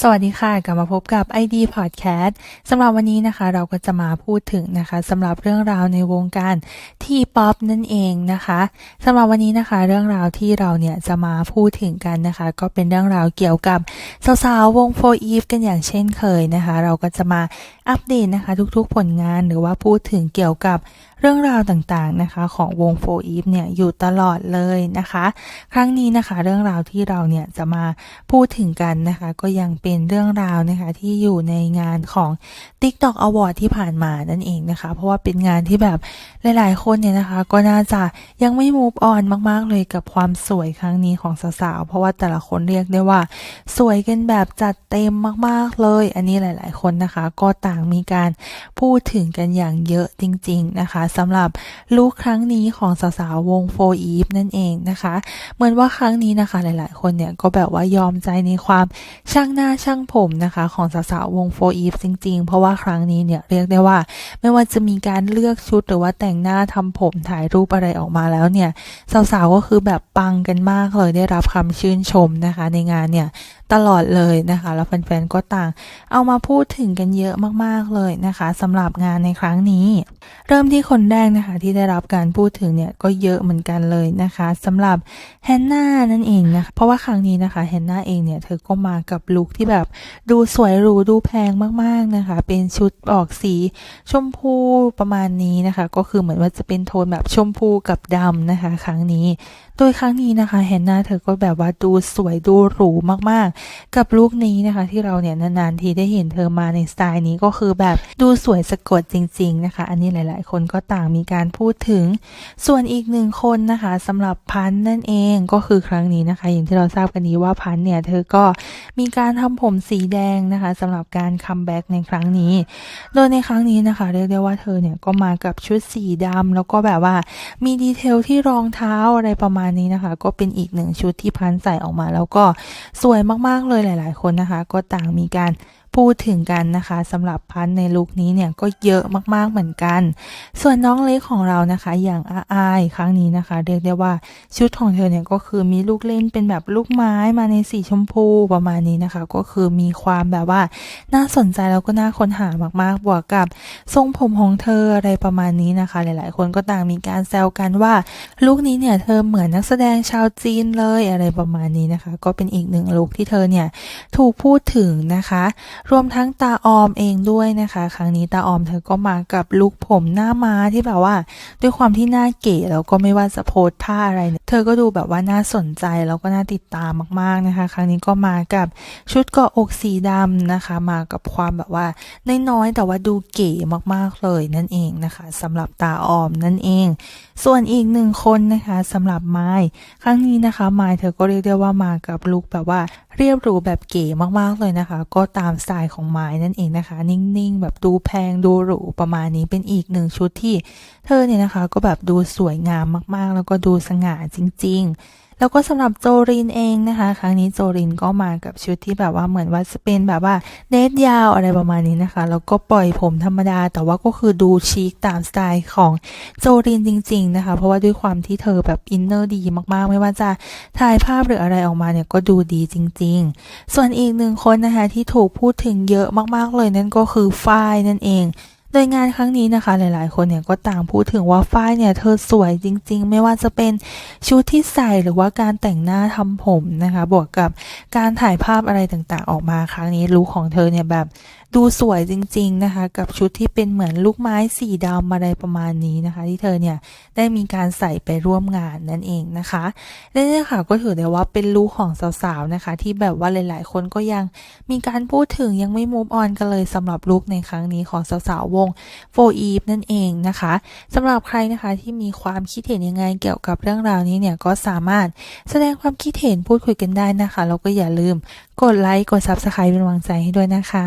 สวัสดีค่ะ กลับมาพบกับ ID Podcast สำหรับวันนี้นะคะ เราก็จะมาพูดถึงนะคะสำหรับเรื่องราวในวงการที่ป๊อปนั่นเองนะคะสำหรับวันนี้นะคะ เรื่องราวที่เราเนี่ยจะมาพูดถึงกันนะคะ ก็เป็นเรื่องราวเกี่ยวกับสาวๆวง For Eve กันอย่างเช่นเคยนะคะ เราก็จะมาอัปเดตนะคะ ทุกๆผลงานหรือว่าพูดถึงเกี่ยวกับ เรื่องราวต่างๆนะคะของวง For Eve เนี่ยอยู่ตลอดเลยนะคะ ครั้งนี้นะคะเรื่องราวที่เราเนี่ยจะมาพูดถึงกันนะคะ ก็ยังเป็นเรื่องราวนะคะที่อยู่ในงานของ TikTok Award ที่ผ่านมานั่นเองนะคะ เพราะว่าเป็นงานที่แบบหลายๆ คนเนี่ยนะคะ ก็น่าจะยังไม่ move on มากๆเลยกับความสวยครั้งนี้ของสาวๆเพราะว่าแต่ละคนเรียกได้ว่า สวยกันแบบจัดเต็มมากๆเลย อันนี้หลาย ๆ คนนะคะ ก็ต่างมีการพูดถึงกันอย่างเยอะจริง ๆ นะคะสำหรับลุคครั้งนี้ของสาวๆวง For Eve นั่นเองนะคะ เหมือนว่าครั้งนี้นะคะหลายๆ คนเนี่ยก็แบบว่ายอมใจในความช่างหน้าช่างผมนะคะ ของสาวๆวง For Eve จริงๆ เพราะว่าครั้งนี้เนี่ยเรียกได้ว่า ไม่ว่าจะมีการเลือกชุดหรือว่าแต่งหน้าทำผมถ่ายรูปอะไรออกมาแล้วเนี่ยสาวๆก็คือแบบปังกันมากเลยได้รับคำชื่นชมนะคะ ในงานเนี่ยตลอดเลยนะคะ แล้วแฟนๆก็ต่าง เอามาพูดถึงกันเยอะมากๆเลยนะคะสำหรับงานในครั้งนี้ เริ่มที่คนแรกนะคะที่ได้รับการพูดถึงเนี่ยก็เยอะเหมือนกันเลยนะคะสำหรับแฮนนานั่นเองนะคะเพราะว่าครั้งนี้นะคะแฮนนาเองเนี่ยเธอก็มากับลุคที่แบบดูสวยหรูดูแพงมากๆนะคะ เป็นชุดออกสีชมพูประมาณนี้นะคะ ก็คือเหมือนว่าจะเป็นโทนแบบชมพูกับดำนะคะ ครั้งนี้ โดยครั้งนี้นะคะแฮนนาเธอก็แบบว่าดูสวยดูหรูมากๆ กับลุคนี้นะคะ ที่เราเนี่ยนานๆทีได้เห็นเธอมาในสไตล์นี้ก็คือแบบดูสวยสะกดจริง ๆนะคะ อันนี้หลาย ๆ คนก็ต่างมีการพูดถึง ส่วนอีกหนึ่งคนนะคะสำหรับพันนั่นเองก็คือครั้งนี้นะคะ อย่างที่เราทราบกันนี้ว่าพันเนี่ยเธอก็มีการทำผมสีแดงนะคะสำหรับการคัมแบ็กในครั้งนี้ โดยในครั้งนี้นะคะเรียกได้ว่าเธอเนี่ยก็มากับชุดสีดำแล้วก็แบบว่ามีดีเทลที่รองเท้าอะไรประมาณนี้นะคะ ก็เป็นอีกหนึ่งชุดที่พันใส่ออกมา แล้วก็สวยมากๆเลยหลาย ๆ คนนะคะ ก็ต่างมีการพูดถึงกันนะคะสำหรับพันในลุคนี้เนี่ยก็เยอะมากๆเหมือนกัน ส่วนน้องเล็กของเรานะคะอย่างอาอายครั้งนี้นะคะ เรียกได้ว่าชุดของเธอเนี่ยก็คือมีลูกเล่นเป็นแบบลูกไม้มาในสีชมพูประมาณนี้นะคะ ก็คือมีความแบบว่าน่าสนใจแล้วก็น่าค้นหามากๆ บวกกับทรงผมของเธออะไรประมาณนี้นะคะ หลายๆ คนก็ต่างมีการแซวกันว่าลุคนี้เนี่ยเธอเหมือนนักแสดงชาวจีนเลยอะไรประมาณนี้นะคะ ก็เป็นอีกหนึ่งลุคที่เธอเนี่ยถูกพูดถึงนะคะรวมทั้งตาออมเองด้วยนะคะ ครั้งนี้ตาออมเธอก็มากับลุคผมหน้าม้าที่แบบว่า ด้วยความที่หน้าเก๋แล้วก็ไม่ว่าจะโพสท่าอะไร เธอก็ดูแบบว่าน่าสนใจแล้วก็น่าติดตามมาก ๆนะคะ ครั้งนี้ก็มากับชุดเกาะอกสีดำนะคะ มากับความแบบว่าน้อยๆแต่ว่าดูเก๋มากๆเลยนั่นเองนะคะสำหรับตาออมนั่นเอง ส่วนอีกหนึ่งคนนะคะสำหรับไม้ครั้งนี้นะคะไม้เธอก็เรียกได้ว่ามากับลุคแบบว่าเรียบหรูแบบเก๋มากๆเลยนะคะ ก็ตามสไตล์ของไม้นั่นเองนะคะ นิ่งๆ แบบดูแพงดูหรูประมาณนี้เป็นอีกหนึ่งชุดที่ เธอเนี่ยนะคะ ก็แบบดูสวยงามมากๆ แล้วก็ดูสง่าจริง ๆ แล้วก็สำหรับโจรินเองนะคะ ครั้งนี้โจรินก็มากับชุดที่แบบว่าเหมือนว่าจะเป็นแบบว่าเดทยาวอะไรประมาณนี้นะคะ แล้วก็ปล่อยผมธรรมดา แต่ว่าก็คือดูชิคตามสไตล์ของโจรินจริง ๆ นะคะ เพราะว่าด้วยความที่เธอแบบอินเนอร์ดีมากๆ ไม่ว่าจะถ่ายภาพหรืออะไรออกมาเนี่ยก็ดูดีจริง ๆ ส่วนอีกหนึ่งคนนะคะที่ถูกพูดถึงเยอะมากๆเลยนั่นก็คือฝ้ายนั่นเอง โดยงานครั้งนี้นะคะหลายๆ คนเนี่ยก็ต่างพูดถึงว่าฝ้ายเนี่ยเธอสวยจริง ๆ ไม่ว่าจะเป็นชุดที่ใส่หรือว่าการแต่งหน้าทำผมนะคะ บวกกับการถ่ายภาพอะไรต่างๆ ออกมาครั้งนี้ลุคของเธอเนี่ยแบบ ดูสวยจริง ๆ นะคะ กับชุดที่เป็นเหมือนลูกไม้สีดำอะไรประมาณนี้นะคะ ที่เธอเนี่ยได้มีการใส่ไปร่วมงานนั่นเองนะคะและนี่ค่ะก็ถือได้ว่าเป็นลุคของสาวๆนะคะ ที่แบบว่าหลายๆ คนก็ยังมีการพูดถึงยังไม่มูฟออนกันเลยสำหรับลุคในครั้งนี้ของสาวๆวง For Eve นั่นเองนะคะสำหรับใครนะคะที่มีความคิดเห็นยังไงเกี่ยวกับเรื่องราวนี้เนี่ยก็สามารถแสดงความคิดเห็นพูดคุยกันได้นะคะแล้วก็อย่าลืมกดไลค์กด Subscribe เป็นกำลังใจให้ด้วยนะคะ